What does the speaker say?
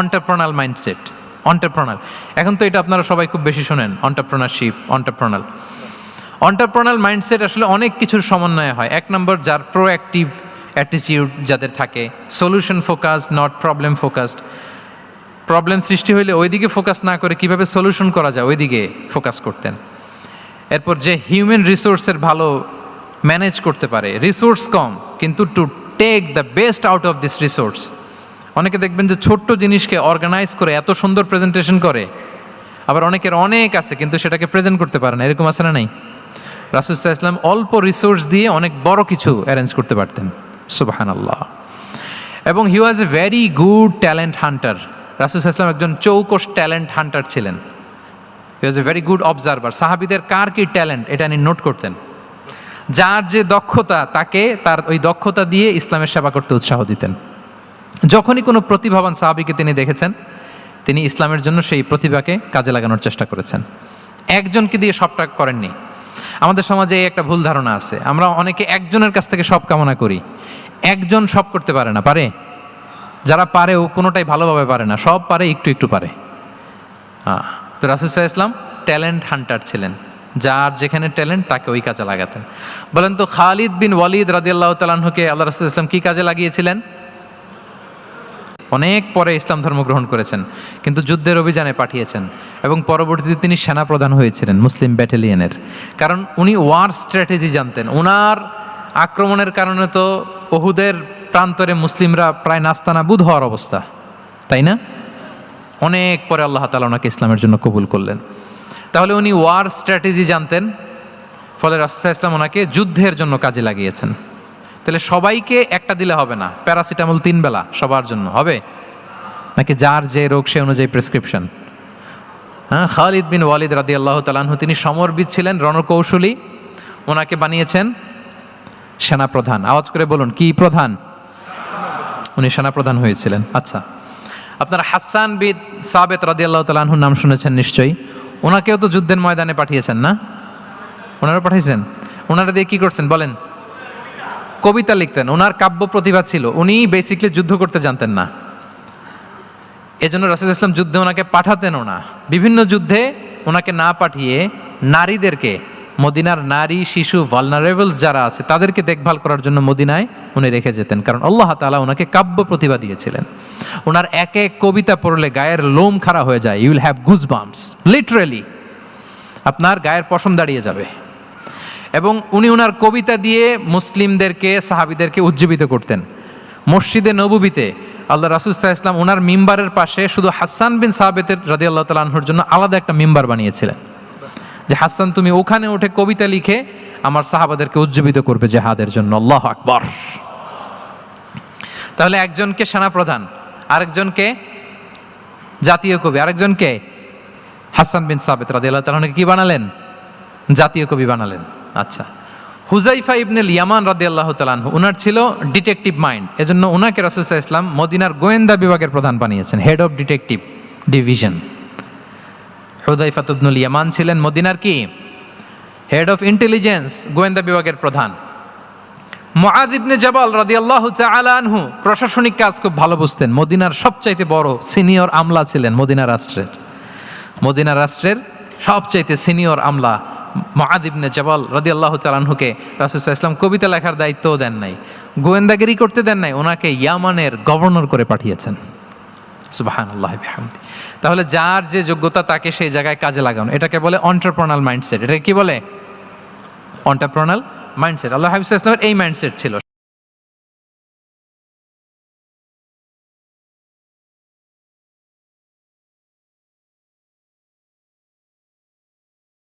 অন্টারপ্রনাল mindset অন্টারপ্রনাল এখন তো এটা আপনারা সবাই খুব বেশি শোনেন অন্টারপ্রনারশিপ অন্টারপ্রনাল অন্টারপ্রনাল মাইন্ডসেট আসলে অনেক কিছুর সমন্বয় হয়। এক নম্বর, যার প্রোঅ্যাক্টিভ অ্যাটিটিউড যাদের থাকে solution focused not problem focused problem সৃষ্টি হইলে ওইদিকে ফোকাস না করে কীভাবে সলিউশন করা যায়, ওইদিকে ফোকাস করতেন। এরপর যে হিউম্যান রিসোর্সের ভালো ম্যানেজ করতে পারে রিসোর্স কম, কিন্তু to take the best out of this resource অনেকে দেখবেন যে ছোট্ট জিনিসকে অর্গানাইজ করে এত সুন্দর প্রেজেন্টেশন করে। আবার অনেকের অনেক আছে কিন্তু সেটাকে প্রেজেন্ট করতে পারে না। এরকম আছে না নাই? রাসুসাহ ইসলাম অল্প রিসোর্স দিয়ে অনেক বড় কিছু অ্যারেঞ্জ করতে পারতেন। সুবাহান আল্লাহ এবং he was a very good talent hunter রাসুসাহ ইসলাম একজন চৌকস ট্যালেন্ট হান্টার ছিলেন। He was a very good observer সাহাবিদের কার কি ট্যালেন্ট এটা নিয়ে নোট করতেন। যার যে দক্ষতা, তাকে তার ওই দক্ষতা দিয়ে ইসলামের সেবা করতে উৎসাহ দিতেন। যখনই কোনো প্রতিভাবান সাহাবিকে তিনি দেখেছেন, তিনি ইসলামের জন্য সেই প্রতিভাকে কাজে লাগানোর চেষ্টা করেছেন। একজনকে দিয়ে সবটা করেননি। আমাদের সমাজে এই একটা ভুল ধারণা আছে। আমরা অনেকে একজনের কাছ থেকে সব কামনা করি। একজন সব করতে পারে না, পারে? যারা পারে ও কোনোটাই ভালোভাবে পারে না, সব পারে, একটু একটু পারে। হ্যাঁ তো রাসুসাহ ইসলাম ট্যালেন্ট হান্টার ছিলেন। যার যেখানে ট্যালেন্ট, তাকে ওই কাজে লাগাতেন। বলেন তো খালিদ বিন ওয়ালিদ রাদিয়াল্লাহ তালাহুকে আল্লাহ রাসুল ইসলাম কী কাজে লাগিয়েছিলেন? অনেক পরে ইসলাম ধর্ম গ্রহণ করেছেন, কিন্তু যুদ্ধের অভিযানে পাঠিয়েছেন এবং পরবর্তীতে তিনি সেনাপ্রধান হয়েছিলেন মুসলিম ব্যাটালিয়নের। কারণ উনি ওয়ার স্ট্র্যাটেজি জানতেন। ওনার আক্রমণের কারণে তো বহুদের প্রান্তরে মুসলিমরা প্রায় নাস্তানাবুদ হওয়ার অবস্থা, তাই না? অনেক পরে আল্লাহ তালা ওনাকে ইসলামের জন্য কবুল করলেন। তাহলে উনি ওয়ার স্ট্র্যাটেজি জানতেন, ফলে রাসুসাহ ইসলাম ওনাকে যুদ্ধের জন্য কাজে লাগিয়েছেন। তাহলে সবাইকে একটা দিলে হবে না। প্যারাসিটামল তিন বেলা সবার জন্য, হবে? নাকি যার যে রোগ সে অনুযায়ী প্রেসক্রিপশন? হ্যাঁ খালিদ বিন ওয়ালিদ রাদি আল্লাহ তালাহু তিনি সমরবিদ ছিলেন, রণকৌশলী। ওনাকে বানিয়েছেন সেনাপ্রধান। আওয়াজ করে বলুন, কি প্রধান? উনি সেনাপ্রধান হয়েছিলেন। আচ্ছা। আপনার হাসান বিদ সাবেত রাদি আল্লাহ তালাহুর নাম শুনেছেন নিশ্চয়ই। ওনাকেও তো যুদ্ধের ময়দানে পাঠিয়েছেন না? ওনারা পাঠিয়েছেন? ওনারা দিয়ে কি করছেন? বলেন। কবিতা লিখতেন। ওনার কাব্য প্রতিভা ছিল। উনি বেসিকলি যুদ্ধ করতে জানতেন না। এজন্য রাসুল ইসলাম যুদ্ধে ওনাকে পাঠাতেনও না। বিভিন্ন যুদ্ধে ওনাকে না পাঠিয়ে নারীদেরকে, মদিনার নারী, শিশু ভালনারেবলস যারা আছে, তাদেরকে দেখভাল করার জন্য মদিনায় উনি রেখে যেতেন। কারণ আল্লাহ তালা ওনাকে কাব্য প্রতিভা দিয়েছিলেন। ওনার এক এক কবিতা পড়লে গায়ের লোম খাড়া হয়ে যায়। You'll have goose bumps literally আপনার গায়ের পশম দাঁড়িয়ে যাবে। এবং উনি ওনার কবিতা দিয়ে মুসলিমদেরকে, সাহাবিদেরকে উজ্জীবিত করতেন। মসজিদে নবুবিতে আল্লাহ রাসুসাহ ইসলাম ওনার মিম্বারের পাশে শুধু হাসান বিন সাহাবেতের রাদি আল্লাহ তালাহুর জন্য আলাদা একটা মিম্বার বানিয়েছিলেন। যে, হাসান, তুমি ওখানে উঠে কবিতা লিখে আমার সাহাবাদেরকে উজ্জীবিত করবে জেহাদের জন্য। আল্লাহ আকবর। তাহলে একজনকে সেনাপ্রধান, আরেকজনকে জাতীয় কবি, আরেকজনকে হাসান বিন সাবেত আল্লাহ তালাহকে কি বানালেন? জাতীয় কবি বানালেন। আচ্ছা। হুজাইফা ইবনেল ইয়ামান রাদি আল্লাহ তালানহু উনার ছিল ডিটেকটিভ মাইন্ড এজন্য উনাকে রসুসা ইসলাম মদিনার গোয়েন্দা বিভাগের প্রধান বানিয়েছেন head of detective division Hudaifa তুবনুল ইয়ামান ছিলেন মদিনার কি? হেড অফ ইন্টেলিজেন্স গোয়েন্দা বিভাগের প্রধান। মুআদ ইবনে জাবাল রাদিয়াল্লাহু তাআলা আনহু, প্রশাসনিক কাজ খুব ভালো বুঝতেন, মদিনার সবচাইতে বড় সিনিয়র আমলা ছিলেন মদিনা রাষ্ট্রের। মদিনা রাষ্ট্রের সবচাইতে সিনিয়র আমলা মহাদ ইবনে জবাল রদি আল্লাহ তালানহুকে রাসুসাহ ইসলাম কবিতা লেখার দায়িত্বও দেন নাই, গোয়েন্দাগিরি করতে দেন নাই, ওনাকে ইয়ামানের গভর্নর করে পাঠিয়েছেন। সুবাহান আল্লাহ বিহামদি। তাহলে যার যে যোগ্যতা তাকে সেই জায়গায় কাজে লাগানো, এটাকে বলে অন্টারপ্রনাল মাইন্ডসেট এটা কি বলে? অন্টারপ্রনাল মাইন্ডসেট আল্লাহ হাবিব ইসলামের এই মাইন্ডসেট ছিল।